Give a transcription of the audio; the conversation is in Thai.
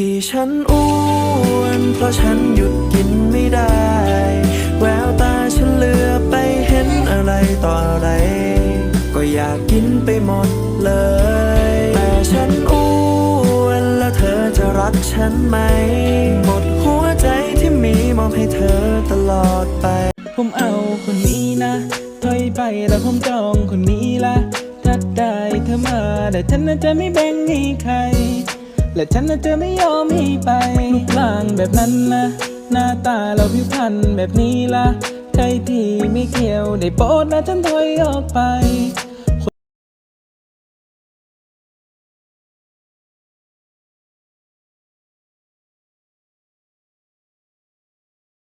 พี่ฉันอ้วนเพราะฉันหยุดกินไม่ได้ แววตาฉันเลือไปเห็นอะไรต่ออะไร ก็อยากกินไปหมดเลย แต่ฉันอ้วนแล้วเธอจะรักฉันไหม หมดหัวใจที่มีมอบให้เธอตลอดไป ผมเอาคนนี้นะถอยไปแล้วผมจองคนนี้ละถ้าได้เธอมาแต่ฉันน่ะจะไม่แบ่งให้ใคร และฉันน่ะจะไม่ยอมให้ไปรูปร่างแบบนั้นนะ หน้าตาเราผิวพรรณแบบนี้ละใครที่ไม่เกี่ยวได้โปรดนะฉันถอยออกไป